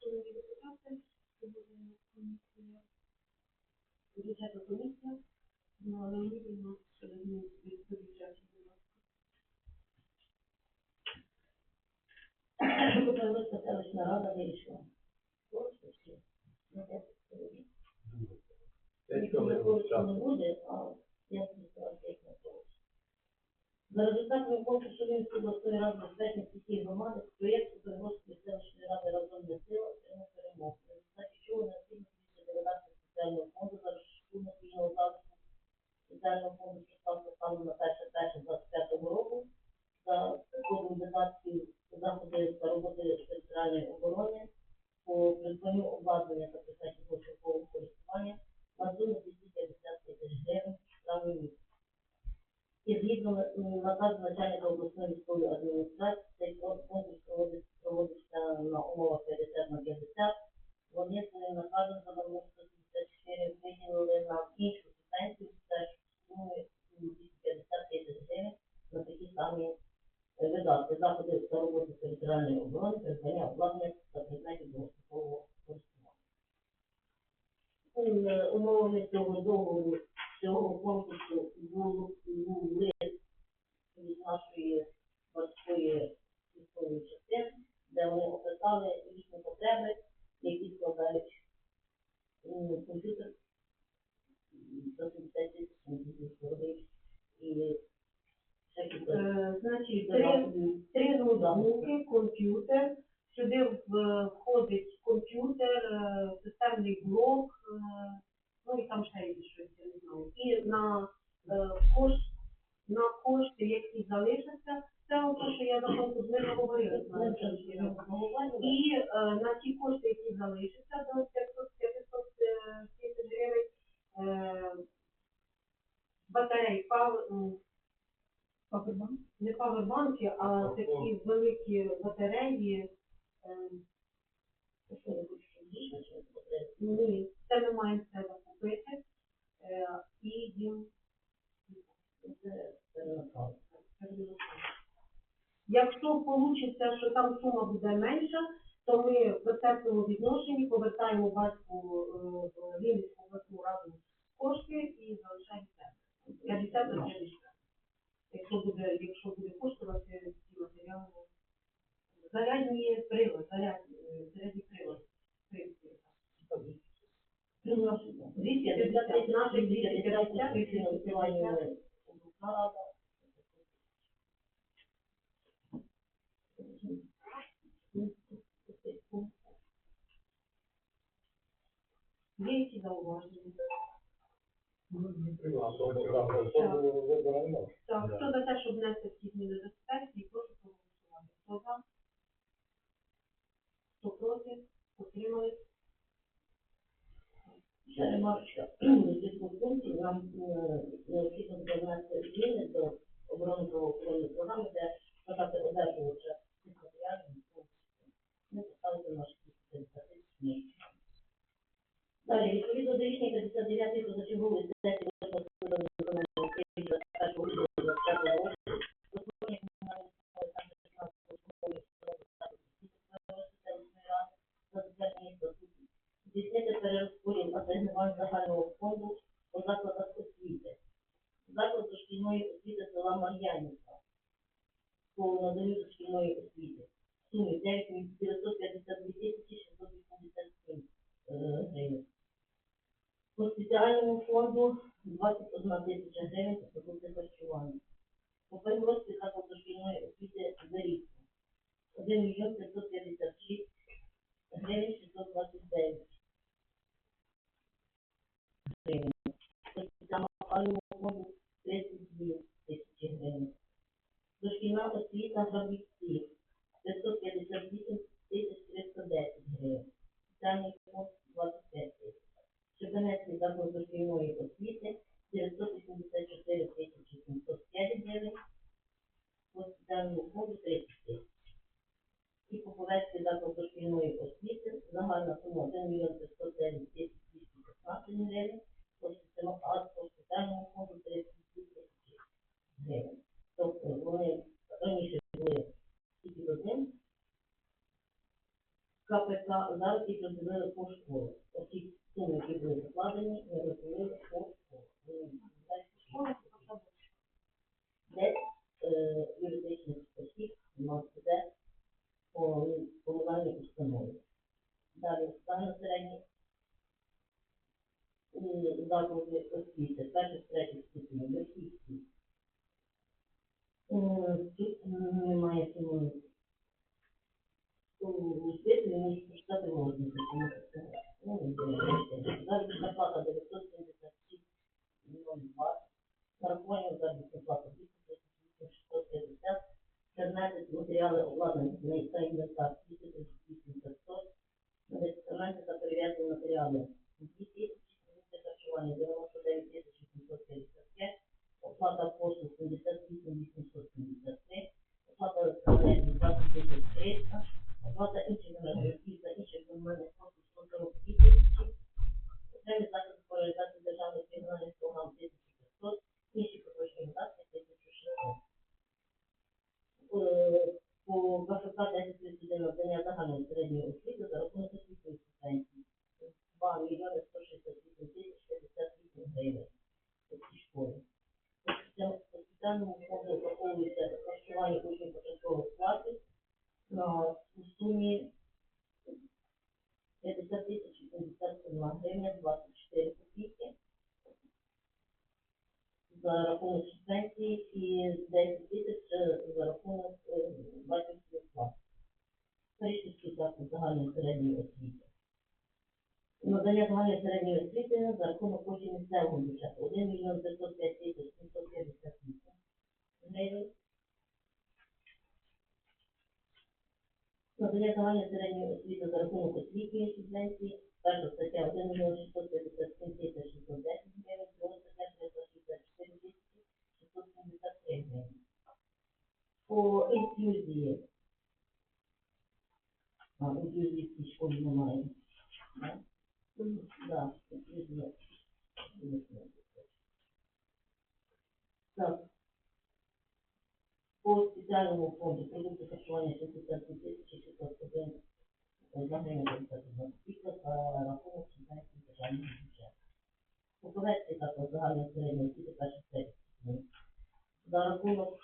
шановні депутати, сьогодні комісія, бюджетна комісія, мені було щодо змін до бюджету. Кропивницька селищна рада вирішила. Просто всі. На 10 чоловік. Ніхто не не буде, а я буду ставити як на. За результатами конкурсу Рівненської обласної ради безпечних сільських громади проєкт Кропивницької селищної ради разом для сила отримав перемогу. В результаті чого необхідно після делегації спеціального фонду за розширення спільного залишку спеціального фонду, що став станом на 1.1.25 року за кодом видатків заходи та роботи територіальної оборони по придбанню обладнання та предметів початкового користування на суму 250 тисяч гривень штрафний місяць. І згідно м, наказу начальника обласної військової адміністрації, цей конкурс проводиться, на умовах 50 на 50. Вони своїм наказом за номер 174 виділили на іншу субвенцію теж сумою 250 тисяч гривень на такі самі е, видатки, заходи та роботи територіальної оборони, придбання обладнання та предметів дострокового користування. Е, Умовами цього договору, цього конкурсу був Значить, три, три ноутбуки, комп'ютер, сюди входить комп'ютер, е, системний блок, е, ну і там ще є щось, я не знаю. І на е, кошт, на кошти, які залишаться, це те, що я за конкурс не говорили з Ми вами. І е, на ті кошти, які залишаться до 500 500 е, тисяч гривень, е, батарей, пав, м, не павербанки, а такі великі батареї. е, Що? Ні, це ми маємо це закупити. е, І їм Якщо вийде, що там сума буде менша, то ми в процесному відношенні повертаємо батьку е, в Вінницьку обласну раду кошти і залишаємо себе. 50 на 50. Якщо буде, якщо буде коштувати ці матеріали. Зарядні прилади, зарядні, е, зарядні прилади. в принципі. 250 тисяч наших, 250 тисяч Так, хто за те, щоб внести ці зміни загального фонду по закладах освіти. Заклад дошкільної освіти села Мар'янівка по наданню дошкільної освіти. В сумі 9 952 тисячі 687 е, гривень. По спеціальному фонду 21 тисяча гривень це продукти харчування. По Пенгорській заклад дошкільної освіти Зарідка. 1 мільйон 556 гривень 629 гривень. Фонду 32 тисячі гривень. Дошкільна освіта гравійців 558 тисяч 310 гривень. Спеціальний фонд 25 тисяч. Шебенецький заклад дошкільної освіти 984 тисячі 705 гривень. По спеціальному фонду 30 тисяч. І Поповецький заклад дошкільної освіти загальна сума 1 мільйон 509 тисяч 215 гривень. По спеціальному а по спеціальному фонду 32 тисячі гривень. Тобто вони раніше були тільки одним КПК яка зараз їх розділили по школах. Оці суми, які були закладені, ми розділили по Десь е, юридичних осіб у нас іде по комунальній установі. Далі саме середні заклади освіти, перших, третіх ступенів, російські. Тут немає цього освіти, не можу прочитати це знаю. Зараз зарплата 976 02, нарахування заробітної плати 650, предмети, матеріали обладнання та інвентар 238 медикаменти та перев'язані матеріали 2000, продукти харчування 99 755, оплата послуг 78 873, оплата електроенергії 20 300, оплата інших енергетичних та інших комунальних послуг 142 тисячі, окремі заходи по реалізації державних регіональних програм 1500, інші поточні видатки 1600. Е, По КФК 1031 надання загальної середньої освіти за рахунок освітньої субвенції 2 мільйони 168 тисяч 58 гривень у школі. По спеціальному фонду враховується влаштування учнів початкових класів у сумі 50 тисяч 81 гривня 24 копійки за рахунок субвенції і 10 тисяч е, за рахунок е, батьківських плат. Перший заклад загальної середньої освіти. Надання загальної середньої освіти за рахунок коштів місцевого бюджету 1 мільйон 505 тисяч 758 гривень. Надання загальної середньої освіти за рахунок освітньої субвенції. Перша стаття 1 мільйон 657 тисяч 610 гривень, друга стаття 364 тисячі 673 гривень. По інклюзії. Інклюзії в 651 за гривень світла за рахунок Чемпіонського державного бюджету. Поповецький заклад загальної середньої освіти перших третій. За рахунок